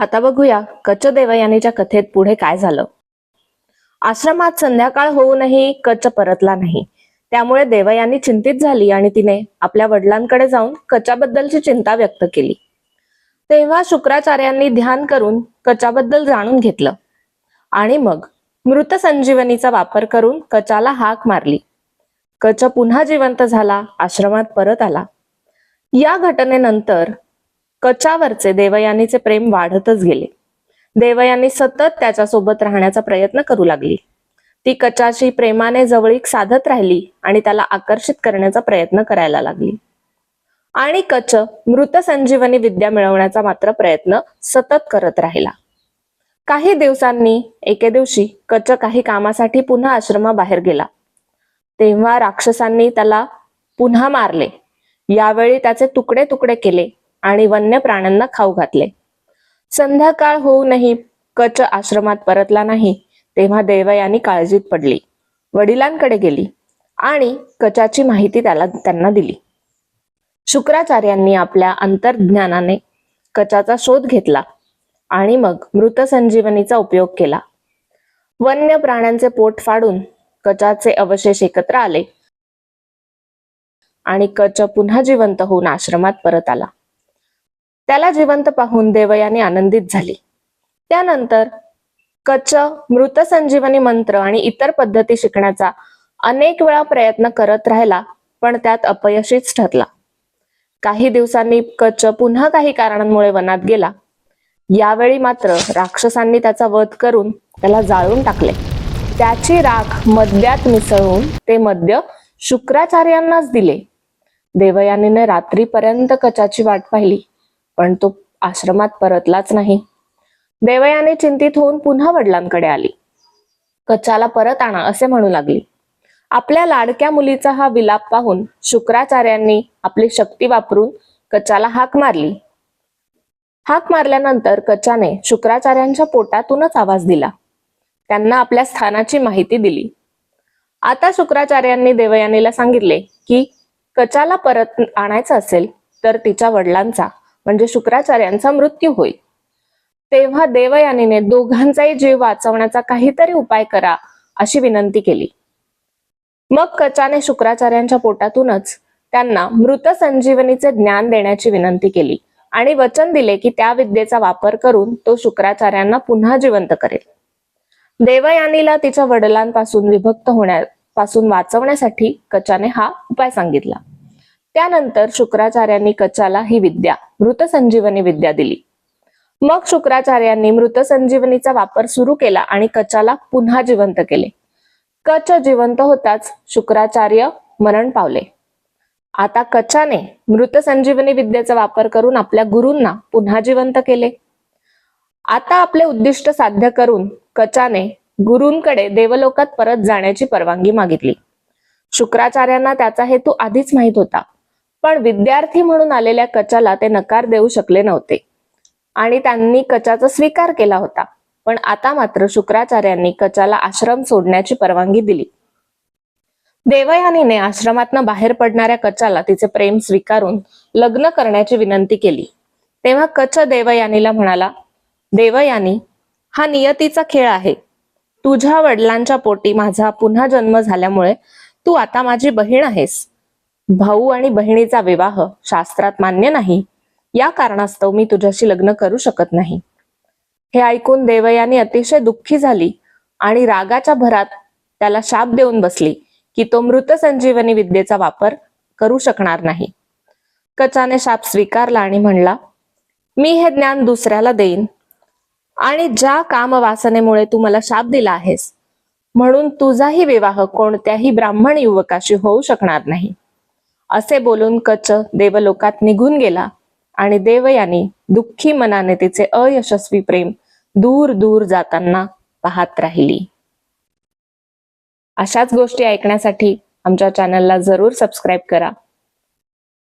आता बघूया कच देवयानीच्या कथेत पुढे काय झालं. आश्रमात संध्याकाळ होऊनही कच परतला नाही. त्यामुळे देवयानी चिंतित झाली आणि तिने आपल्या वडिलांकडे जाऊन कचाबद्दलची चिंता व्यक्त केली. तेव्हा शुक्राचार्यांनी ध्यान करून कचाबद्दल जाणून घेतलं. आणि मग मृत संजीवनीचा वापर करून कचाला हाक मारली. कच पुन्हा जिवंत झाला आश्रमात परत आला. या घटनेनंतर कचावरचे देवयानीचे प्रेम वाढतच गेले. देवयानी सतत त्याच्यासोबत राहण्याचा प्रयत्न करू लागली. ती कचाशी प्रेमाने जवळीक साधत राहिली आणि त्याला आकर्षित करण्याचा प्रयत्न करायला लागली. आणि कच मृत संजीवनी विद्या मिळवण्याचा मात्र प्रयत्न सतत करत राहिला. काही दिवसांनी एके दिवशी कच काही कामासाठी पुन्हा आश्रमाबाहेर गेला. तेव्हा राक्षसांनी त्याला पुन्हा मारले. यावेळी त्याचे तुकडे तुकडे केले. आणि वन्य प्राण्यांना खाऊ घातले. संध्याकाळ होऊनही कच आश्रमात परतला नाही तेव्हा देवयानी काळजीत पडली. वडिलांकडे गेली आणि कचाची माहिती त्याला त्यांना दिली. शुक्राचार्यांनी आपल्या अंतर्ज्ञानाने कचाचा शोध घेतला आणि मग मृत संजीवनीचा उपयोग केला. वन्य प्राण्यांचे पोट फाडून कचाचे अवशेष एकत्र आले आणि कच पुन्हा जिवंत होऊन आश्रमात परत आला. त्याला जिवंत पाहून देवयानी आनंदित झाली. त्यानंतर कच मृत संजीवनी मंत्र आणि इतर पद्धती शिकण्याचा अनेक वेळा प्रयत्न करत राहिला पण त्यात अपयशीच ठरला. काही दिवसांनी कच पुन्हा काही कारणांमुळे वनात गेला. यावेळी मात्र राक्षसांनी त्याचा वध करून त्याला जाळून टाकले. त्याची राख मद्यात मिसळून ते मद्य शुक्राचार्यांनाच दिले. देवयानीने रात्रीपर्यंत कचाची वाट पाहिली. पण तो आश्रमात परतलाच नाही. देवयाने चिंतित होऊन पुन्हा वडिलांकडे आली. कचाला परत आणा असे म्हणू लागली. आपल्या लाडक्या मुलीचा हा विलाप पाहून शुक्राचार्यांनी आपली शक्ती वापरून कचाला हाक मारली. हाक मारल्यानंतर कचाने शुक्राचार्यांच्या पोटातूनच आवाज दिला. त्यांना आपल्या स्थानाची माहिती दिली. आता शुक्राचार्यांनी देवयानीला सांगितले की कचाला परत आणायचं असेल तर तिच्या वडिलांचा म्हणजे शुक्राचार्यांचा मृत्यू होईल. तेव्हा देवयानीने दोघांचाही जीव वाचवण्याचा काहीतरी उपाय करा अशी विनंती केली. मग कचाने शुक्राचार्यांच्या पोटातूनच त्यांना मृत संजीवनीचे ज्ञान देण्याची विनंती केली आणि वचन दिले की त्या विद्येचा वापर करून तो शुक्राचार्यांना पुन्हा जिवंत करेल. देवयानीला तिच्या वडिलांपासून विभक्त होण्यापासून वाचवण्यासाठी कचाने हा उपाय सांगितला. त्यानंतर शुक्राचार्यांनी कचाला ही विद्या मृत संजीवनी विद्या दिली. मग शुक्राचार्यांनी मृत संजीवनीचा वापर सुरू केला आणि कचाला पुन्हा जिवंत केले. कच जिवंत होताच शुक्राचार्य मरण पावले. आता कचाने मृत संजीवनी विद्येचा वापर करून आपल्या गुरूंना पुन्हा जिवंत केले. आता आपले उद्दिष्ट साध्य करून कचाने गुरूंकडे देवलोकात परत जाण्याची परवानगी मागितली. शुक्राचार्यांना त्याचा हेतू आधीच माहीत होता. पण विद्यार्थी म्हणून आलेल्या कचाला ते नकार देऊ शकले नव्हते. आणि त्यांनी कचाचा स्वीकार केला होता. पण आता मात्र शुक्राचार्यांनी कचाला आश्रम सोडण्याची परवानगी दिली. देवयानीने आश्रमातनं बाहेर पडणाऱ्या कचाला तिचे प्रेम स्वीकारून लग्न करण्याची विनंती केली. तेव्हा कच देवयानीला म्हणाला देवयानी हा नियतीचा खेळ आहे. तुझ्या वडिलांच्या पोटी माझा पुन्हा जन्म झाल्यामुळे तू आता माझी बहीण आहेस. भाऊ आणि बहिणीचा विवाह शास्त्रात मान्य नाही. या कारणास्तव मी तुझ्याशी लग्न करू शकत नाही. हे ऐकून देवयानी अतिशय दुःखी झाली आणि रागाच्या भरात त्याला शाप देऊन बसली की तो मृत संजीवनी विद्येचा वापर करू शकणार नाही. कचाने शाप स्वीकारला आणि म्हणला मी हे ज्ञान दुसऱ्याला देईन. आणि ज्या कामवासनेमुळे तू मला शाप दिला आहेस म्हणून तुझाही विवाह कोणत्याही ब्राह्मण युवकाशी होऊ शकणार नाही. असे बोलून कच देवलोकात निघून गेला आणि देवयानी दुःखी मनाने तिचे अयशस्वी प्रेम दूर दूर जाताना पाहत राहिली. अशाच गोष्टी ऐकण्यासाठी आमच्या चॅनलला जरूर सबस्क्राईब करा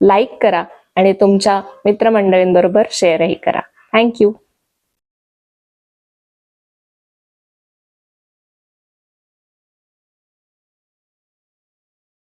लाईक करा आणि तुमच्या मित्रमंडळींबरोबर शेअरही करा. थँक्यू.